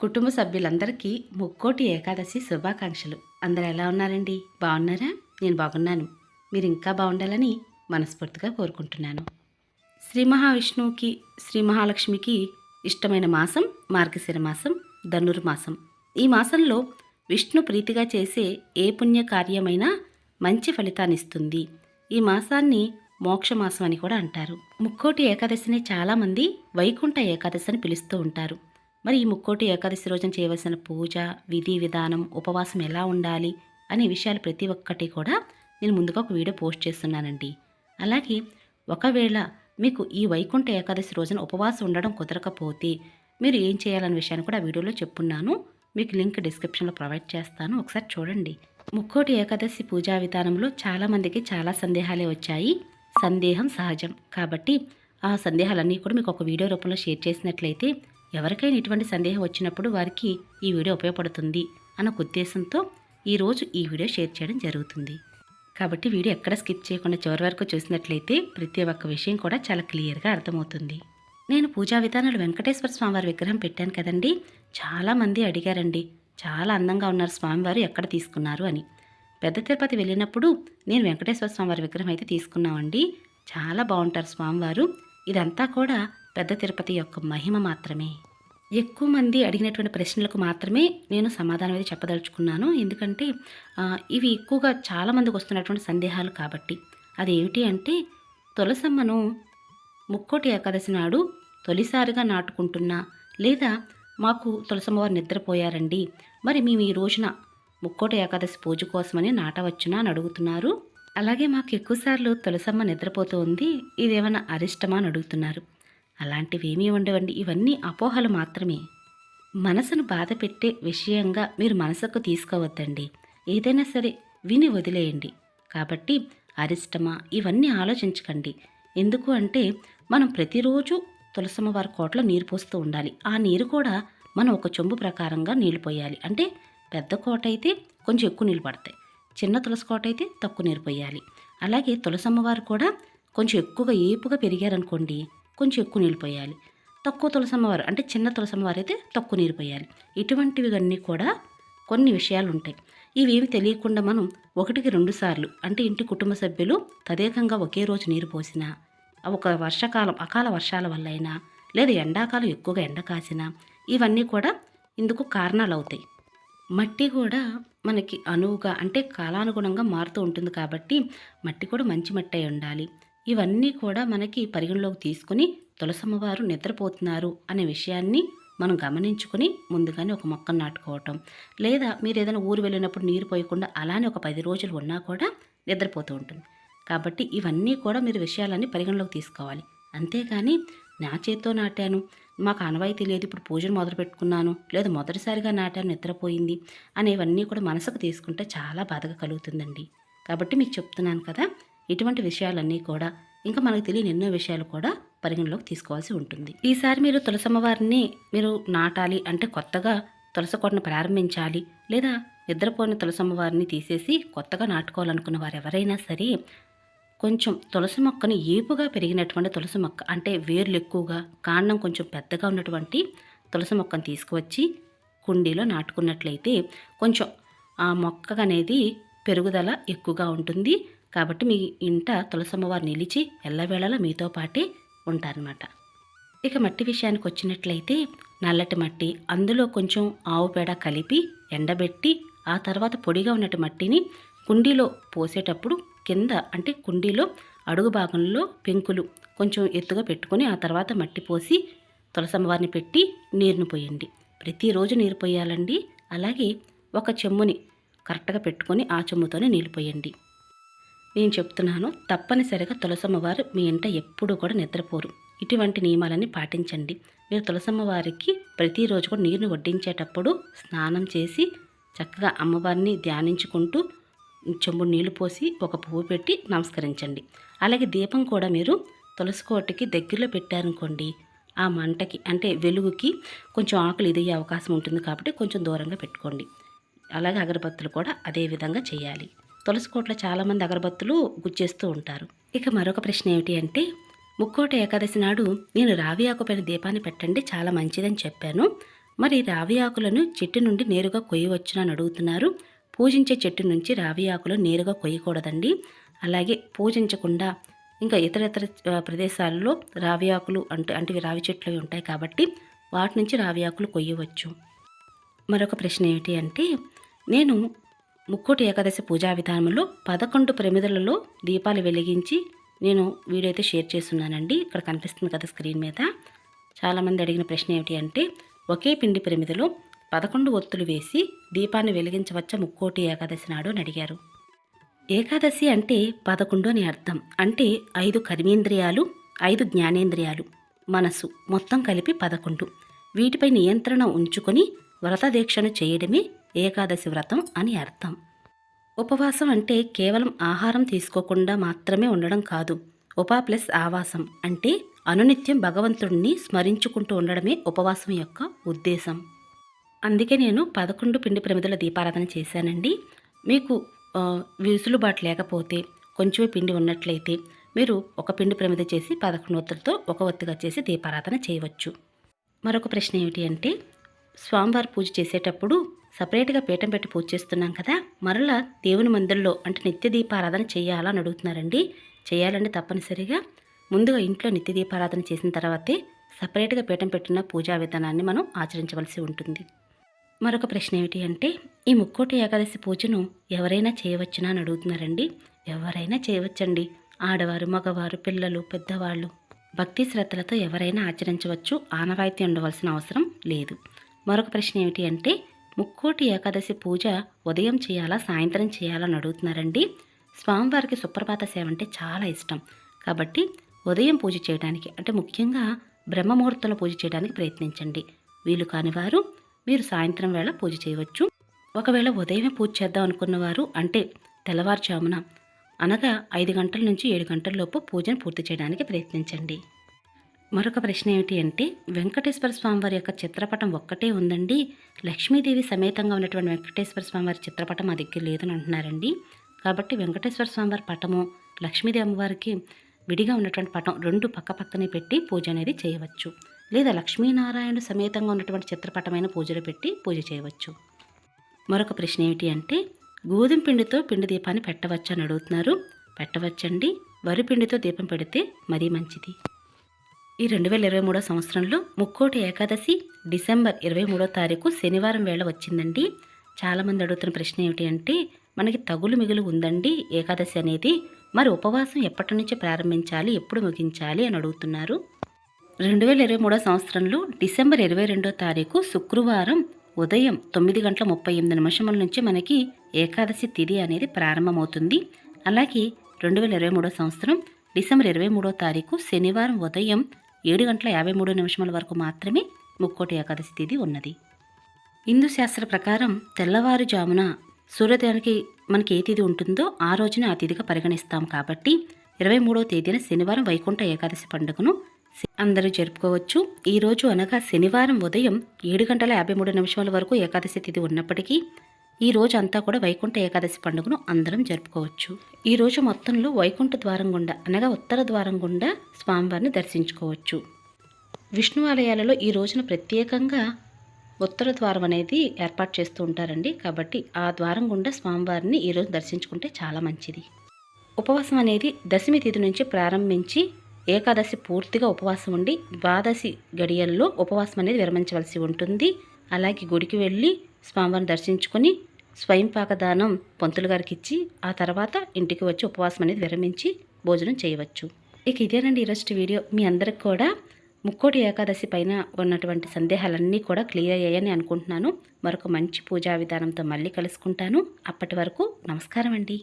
కుటుంబ సభ్యులందరికీ ముక్కోటి ఏకాదశి శుభాకాంక్షలు. అందరు ఎలా ఉన్నారండి? బాగున్నారా? నేను బాగున్నాను. మీరు ఇంకా బాగుండాలని మనస్ఫూర్తిగా కోరుకుంటున్నాను. శ్రీ మహావిష్ణువుకి శ్రీ మహాలక్ష్మికి ఇష్టమైన మాసం మార్గశిర మాసం ధనుర్మాసం ఈ మాసంలో విష్ణు ప్రీతిగా చేసే ఏ పుణ్య కార్యమైనా మంచి ఫలితాన్ని ఇస్తుంది ఈ మాసాన్ని మోక్షమాసం అని కూడా అంటారు. ముక్కోటి ఏకాదశిని చాలామంది వైకుంఠ ఏకాదశి అని పిలుస్తూ ఉంటారు. మరి ఈ ముక్కోటి ఏకాదశి రోజున చేయవలసిన పూజ విధి విధానం ఉపవాసం ఎలా ఉండాలి అనే విషయాలు ప్రతి ఒక్కటి కూడా నేను ముందుగా ఒక వీడియో పోస్ట్ చేస్తున్నానండి. అలాగే ఒకవేళ మీకు ఈ వైకుంఠ ఏకాదశి రోజున ఉపవాసం ఉండడం కుదరకపోతే మీరు ఏం చేయాలనే విషయాన్ని కూడా ఆ వీడియోలో చెప్పున్నాను. మీకు లింక్ డిస్క్రిప్షన్లో ప్రొవైడ్ చేస్తాను. ఒకసారి చూడండి. ముక్కోటి ఏకాదశి పూజా విధానంలో చాలామందికి చాలా సందేహాలే వచ్చాయి. సందేహం సహజం. కాబట్టి ఆ సందేహాలన్నీ కూడా మీకు ఒక వీడియో రూపంలో షేర్ చేసినట్లయితే ఎవరికైనా ఇటువంటి సందేహం వచ్చినప్పుడు వారికి ఈ వీడియో ఉపయోగపడుతుంది అన్న ఉద్దేశంతో ఈరోజు ఈ వీడియో షేర్ చేయడం జరుగుతుంది. కాబట్టి వీడియో ఎక్కడ స్కిప్ చేయకుండా చివరి వరకు చూసినట్లయితే ప్రతి ఒక్క విషయం కూడా చాలా క్లియర్గా అర్థమవుతుంది. నేను పూజా విధానాలు వెంకటేశ్వర స్వామివారి విగ్రహం పెట్టాను కదండి. చాలామంది అడిగారండి చాలా అందంగా ఉన్నారు స్వామివారు ఎక్కడ తీసుకున్నారు అని. పెద్ద తిరుపతి వెళ్ళినప్పుడు నేను వెంకటేశ్వర స్వామివారి విగ్రహం అయితే తీసుకున్నామండి. చాలా బాగుంటారు స్వామివారు. ఇదంతా కూడా పెద్ద తిరుపతి యొక్క మహిమ మాత్రమే. ఎక్కువ మంది అడిగినటువంటి ప్రశ్నలకు మాత్రమే నేను సమాధానం అయితే చెప్పదలుచుకున్నాను. ఎందుకంటే ఇవి ఎక్కువగా చాలామందికి వస్తున్నటువంటి సందేహాలు కాబట్టి. అదేమిటి అంటే తులసమ్మను ముక్కోటి ఏకాదశి నాడు తొలిసారిగా నాటుకుంటున్నా లేదా మాకు తులసమ్మవారు నిద్రపోయారండి. మరి మేము ఈ రోజున ముక్కోటి ఏకాదశి పూజ కోసమని నాటవచ్చునా అని అడుగుతున్నారు. అలాగే మాకు ఎక్కువసార్లు తులసమ్మ నిద్రపోతూ ఉంది. ఇదేమైనా అరిష్టమా అని అడుగుతున్నారు. అలాంటివేమీ ఉండవండి. ఇవన్నీ అపోహలు మాత్రమే. మనసును బాధ పెట్టే విషయంగా మీరు మనసుకు తీసుకోవద్దండి. ఏదైనా సరే విని వదిలేయండి. కాబట్టి అరిష్టమా ఇవన్నీ ఆలోచించకండి. ఎందుకు అంటే మనం ప్రతిరోజు తులసమ్మవారి కోటలో నీరు పోస్తూ ఉండాలి. ఆ నీరు కూడా మనం ఒక చెంబు ప్రకారంగా నీళ్ళు పోయాలి అంటే పెద్ద కోట అయితే కొంచెం ఎక్కువ నీళ్ళు పడతాయి. చిన్న తులసి కోట అయితే తక్కువ నీరు పోయాలి. అలాగే తులసమ్మవారు కూడా కొంచెం ఎక్కువగా ఏపుగా పెరిగారనుకోండి కొంచెం ఎక్కువ నీళ్ళు పోయాలి. తక్కువ తులసమ్మవారు అంటే చిన్న తులసమ్మవారు అయితే తక్కువ నీరు పోయాలి. ఇటువంటివి అన్నీ కూడా కొన్ని విషయాలు ఉంటాయి. ఇవేమి తెలియకుండా మనం ఒకటికి రెండు సార్లు అంటే ఇంటి కుటుంబ సభ్యులు తదేకంగా ఒకే రోజు నీరు పోసినా ఒక వర్షాకాలం అకాల వర్షాల వల్ల అయినా లేదా ఎండాకాలం ఎక్కువగా ఎండ కాసినా ఇవన్నీ కూడా ఇందుకు కారణాలు అవుతాయి. మట్టి కూడా మనకి అనువుగా అంటే కాలానుగుణంగా మారుతూ ఉంటుంది కాబట్టి మట్టి కూడా మంచి మట్టి అయి ఉండాలి. ఇవన్నీ కూడా మనకి పరిగణలోకి తీసుకుని తులసమ్మవారు నిద్రపోతున్నారు అనే విషయాన్ని మనం గమనించుకొని ముందుగానే ఒక మొక్కను నాటుకోవటం. లేదా మీరు ఏదైనా ఊరు వెళ్ళినప్పుడు నీరు పోయకుండా అలానే ఒక పది రోజులు ఉన్నా కూడా నిద్రపోతూ ఉంటుంది. కాబట్టి ఇవన్నీ కూడా మీరు విషయాలన్నీ పరిగణలోకి తీసుకోవాలి. అంతేకాని నా చేత్తో నాటాను. మాకు అనవాయితీ లేదు. ఇప్పుడు పూజను మొదలు పెట్టుకున్నాను. లేదా మొదటిసారిగా నాటాను. నిద్రపోయింది అనేవన్నీ కూడా మనసుకు తీసుకుంటే చాలా బాధగా కలుగుతుందండి. కాబట్టి మీకు చెప్తున్నాను కదా ఇటువంటి విషయాలన్నీ కూడా ఇంకా మనకు తెలియని ఎన్నో విషయాలు కూడా పరిగణలోకి తీసుకోవాల్సి ఉంటుంది. ఈసారి మీరు తులసమ్మవారిని మీరు నాటాలి అంటే కొత్తగా తులస కోటను ప్రారంభించాలి లేదా నిద్రపోయిన తులసమ్మవారిని తీసేసి కొత్తగా నాటుకోవాలనుకున్న వారు ఎవరైనా సరే కొంచెం తులసి మొక్కను ఏపుగా పెరిగినటువంటి తులసి మొక్క అంటే వేర్లు ఎక్కువగా కాండం కొంచెం పెద్దగా ఉన్నటువంటి తులసి మొక్కను తీసుకువచ్చి కుండీలో నాటుకున్నట్లయితే కొంచెం ఆ మొక్క అనేది పెరుగుదల ఎక్కువగా ఉంటుంది. కాబట్టి మీ ఇంట తులసమ్మవారు నిలిచి ఎల్లవేళలా మీతో పాటే ఉంటారనమాట ఇక మట్టి విషయానికి వచ్చినట్లయితే నల్లటి మట్టి అందులో కొంచెం ఆవు పేడ కలిపి ఎండబెట్టి ఆ తర్వాత పొడిగా ఉన్నటి మట్టిని కుండీలో పోసేటప్పుడు కింద అంటే కుండీలో అడుగు భాగంలో పెంకులు కొంచెం ఎత్తుగా పెట్టుకొని ఆ తర్వాత మట్టి పోసి తులసమ్మవారిని పెట్టి నీరును పోయండి. ప్రతిరోజు నీరు పోయాలండి. అలాగే ఒక చెమ్ముని కరెక్ట్గా పెట్టుకొని ఆ చెమ్ముతోనే నీళ్ళు పోయండి. నేను చెప్తున్నాను తప్పనిసరిగా తులసమ్మవారు మీ ఇంట ఎప్పుడూ కూడా నిద్రపోరు. ఇటువంటి నియమాలన్నీ పాటించండి. మీరు తులసమ్మవారికి ప్రతిరోజు కూడా నీరుని వడ్డించేటప్పుడు స్నానం చేసి చక్కగా అమ్మవారిని ధ్యానించుకుంటూ చెంబు నీళ్ళు పోసి ఒక పువ్వు పెట్టి నమస్కరించండి. అలాగే దీపం కూడా మీరు తులసి కోటకి దగ్గరలో పెట్టారనుకోండి ఆ మంటకి అంటే వెలుగుకి కొంచెం ఆకులు ఇదయ్యే అవకాశం ఉంటుంది కాబట్టి కొంచెం దూరంగా పెట్టుకోండి. అలాగే అగరబత్తులు కూడా అదే విధంగా చేయాలి. తులసి కోటలో చాలామంది అగరబత్తులు గుచ్చేస్తూ ఉంటారు. ఇక మరొక ప్రశ్న ఏమిటి అంటే ముక్కోట ఏకాదశి నాడు నేను రావి ఆకుపైన దీపాన్ని పెట్టండి చాలా మంచిదని చెప్పాను. మరి రావి ఆకులను చెట్టు నుండి నేరుగా కొయ్యవచ్చునని అడుగుతున్నారు. పూజించే చెట్టు నుంచి రావి ఆకులు నేరుగా కొయ్యకూడదండి. అలాగే పూజించకుండా ఇంకా ఇతర ఇతర ప్రదేశాలలో ప్రదేశాల్లో రావి ఆకులు అంటే అంటే రావి చెట్లు ఉంటాయి కాబట్టి వాటి నుంచి రావి ఆకులు కొయ్యవచ్చు. మరొక ప్రశ్న ఏమిటి అంటే నేను ముక్కోటి ఏకాదశి పూజా విధానంలో పదకొండు ప్రమిదలలో దీపాలు వెలిగించి నేను వీడియో అయితే షేర్ చేస్తున్నానండి. ఇక్కడ కనిపిస్తుంది కదా స్క్రీన్ మీద. చాలామంది అడిగిన ప్రశ్న ఏమిటి అంటే ఒకే పిండి ప్రమిదలో పదకొండు ఒత్తులు వేసి దీపాన్ని వెలిగించవచ్చా ముక్కోటి ఏకాదశి నాడు అని అడిగారు. ఏకాదశి అంటే పదకొండు అని అర్థం. అంటే ఐదు కర్మేంద్రియాలు ఐదు జ్ఞానేంద్రియాలు మనసు మొత్తం కలిపి పదకొండు. వీటిపై నియంత్రణ ఉంచుకొని వ్రత దీక్షను చేయడమే ఏకాదశి వ్రతం అని అర్థం. ఉపవాసం అంటే కేవలం ఆహారం తీసుకోకుండా మాత్రమే ఉండడం కాదు. ఉపా ప్లస్ ఆవాసం అంటే అనునిత్యం భగవంతుడిని స్మరించుకుంటూ ఉండడమే ఉపవాసం యొక్క ఉద్దేశం. అందుకే నేను పదకొండు పిండి ప్రమిదల దీపారాధన చేశానండి. మీకు విసులుబాటు లేకపోతే కొంచెమే పిండి ఉన్నట్లయితే మీరు ఒక పిండి ప్రమిద చేసి పదకొండు ఒత్తులతో ఒక ఒత్తిగా చేసి దీపారాధన చేయవచ్చు. మరొక ప్రశ్న ఏమిటి అంటే స్వామివారి పూజ చేసేటప్పుడు సపరేట్గా పీఠం పెట్టి పూజ చేస్తున్నాం కదా మరలా దేవుని మందిరంలో అంటే నిత్య దీపారాధన చేయాలా అని అడుగుతున్నారండి. చేయాలంటే తప్పనిసరిగా ముందుగా ఇంట్లో నిత్య దీపారాధన చేసిన తర్వాతే సపరేట్గా పీఠం పెట్టిన పూజా విధానాన్ని మనం ఆచరించవలసి ఉంటుంది. మరొక ప్రశ్న ఏమిటి అంటే ఈ ముక్కోటి ఏకాదశి పూజను ఎవరైనా చేయవచ్చునా అని అడుగుతున్నారండి. ఎవరైనా చేయవచ్చండి. ఆడవారు మగవారు పిల్లలు పెద్దవాళ్ళు. భక్తి శ్రద్ధలతో ఎవరైనా ఆచరించవచ్చు. ఆనవాయితీ ఉండవలసిన అవసరం లేదు. మరొక ప్రశ్న ఏమిటి అంటే ముక్కోటి ఏకాదశి పూజ ఉదయం చేయాలా సాయంత్రం చేయాలని అడుగుతున్నారండి. స్వామివారికి సుప్రభాత సేవ అంటే చాలా ఇష్టం. కాబట్టి ఉదయం పూజ చేయడానికి అంటే ముఖ్యంగా బ్రహ్మముహూర్తంలో పూజ చేయడానికి ప్రయత్నించండి. వీలు కాని వారు మీరు సాయంత్రం వేళ పూజ చేయవచ్చు. ఒకవేళ ఉదయమే పూజ చేద్దాం అనుకున్నవారు అంటే తెల్లవారుజామున అనగా ఐదు గంటల నుంచి ఏడు గంటల లోపు పూజను పూర్తి చేయడానికి ప్రయత్నించండి. మరొక ప్రశ్న ఏమిటి అంటే వెంకటేశ్వర స్వామివారి యొక్క చిత్రపటం ఒక్కటే ఉందండి. లక్ష్మీదేవి సమేతంగా ఉన్నటువంటి వెంకటేశ్వర స్వామివారి చిత్రపటం మా దగ్గర లేదని అంటున్నారండి. కాబట్టి వెంకటేశ్వర స్వామివారి పటము లక్ష్మీదేవి అమ్మవారికి విడిగా ఉన్నటువంటి పటం రెండు పక్క పక్కనే పెట్టి పూజ అనేది చేయవచ్చు. లేదా లక్ష్మీనారాయణ సమేతంగా ఉన్నటువంటి చిత్రపటమైన పూజలు పెట్టి పూజ చేయవచ్చు. మరొక ప్రశ్న ఏమిటి అంటే గోధుమ పిండితో పిండి దీపాన్ని పెట్టవచ్చు అని అడుగుతున్నారు. పెట్టవచ్చండి. వరి పిండితో దీపం పెడితే మరీ మంచిది. ఈ రెండు వేల ఇరవై మూడో సంవత్సరంలో ముక్కోటి ఏకాదశి డిసెంబర్ ఇరవై మూడో తారీఖు శనివారం వేళ వచ్చిందండి. చాలామంది అడుగుతున్న ప్రశ్న ఏమిటి అంటే మనకి తగులు మిగులు ఉందండి ఏకాదశి అనేది. మరి ఉపవాసం ఎప్పటి నుంచి ప్రారంభించాలి ఎప్పుడు ముగించాలి అని అడుగుతున్నారు. రెండు వేల ఇరవై మూడో సంవత్సరంలో డిసెంబర్ ఇరవై రెండో తారీఖు శుక్రవారం ఉదయం తొమ్మిది గంటల ముప్పై ఎనిమిది నిమిషముల నుంచి మనకి ఏకాదశి తిథి అనేది ప్రారంభమవుతుంది. అలాగే రెండు వేల ఇరవై మూడో సంవత్సరం డిసెంబర్ ఇరవై మూడో తారీఖు శనివారం ఉదయం ఏడు గంటల యాభై మూడు నిమిషముల వరకు మాత్రమే ముక్కోటి ఏకాదశి తిథి ఉన్నది. హిందూ శాస్త్ర ప్రకారం తెల్లవారుజామున సూర్యోదయానికి మనకి ఏ తిథి ఉంటుందో ఆ రోజున ఆ తిథిగా పరిగణిస్తాం కాబట్టి ఇరవై మూడవ తేదీన శనివారం వైకుంఠ ఏకాదశి పండుగను అందరూ జరుపుకోవచ్చు. ఈరోజు అనగా శనివారం ఉదయం ఏడు గంటల యాభై మూడు నిమిషాల వరకు ఏకాదశి తిథి ఉన్నప్పటికీ ఈ రోజు అంతా కూడా వైకుంఠ ఏకాదశి పండుగను అందరం జరుపుకోవచ్చు. ఈ రోజు మొత్తంలో వైకుంఠ ద్వారం గుండా అనగా ఉత్తర ద్వారం గుండా స్వామివారిని దర్శించుకోవచ్చు. విష్ణు ఆలయాలలో ఈ రోజున ప్రత్యేకంగా ఉత్తర ద్వారం అనేది ఏర్పాటు చేస్తూ ఉంటారండి. కాబట్టి ఆ ద్వారం గుండా స్వామివారిని ఈరోజు దర్శించుకుంటే చాలా మంచిది. ఉపవాసం అనేది దశమి తిథి నుంచి ప్రారంభించి ఏకాదశి పూర్తిగా ఉపవాసం ఉండి ద్వాదశి గడియల్లో ఉపవాసం అనేది విరమించవలసి ఉంటుంది. అలాగే గుడికి వెళ్ళి స్వామివారిని దర్శించుకొని స్వయం పాకదానం పంతులు గారికి ఇచ్చి ఆ తర్వాత ఇంటికి వచ్చి ఉపవాసం అనేది విరమించి భోజనం చేయవచ్చు. ఇక ఇదేనండి ఈరోజు వీడియో. మీ అందరికి కూడా ముక్కోటి ఏకాదశి పైన ఉన్నటువంటి సందేహాలన్నీ కూడా క్లియర్ అయ్యాయని అనుకుంటున్నాను. మరొక మంచి పూజా విధానంతో మళ్ళీ కలుసుకుంటాను. అప్పటి వరకు నమస్కారం అండి.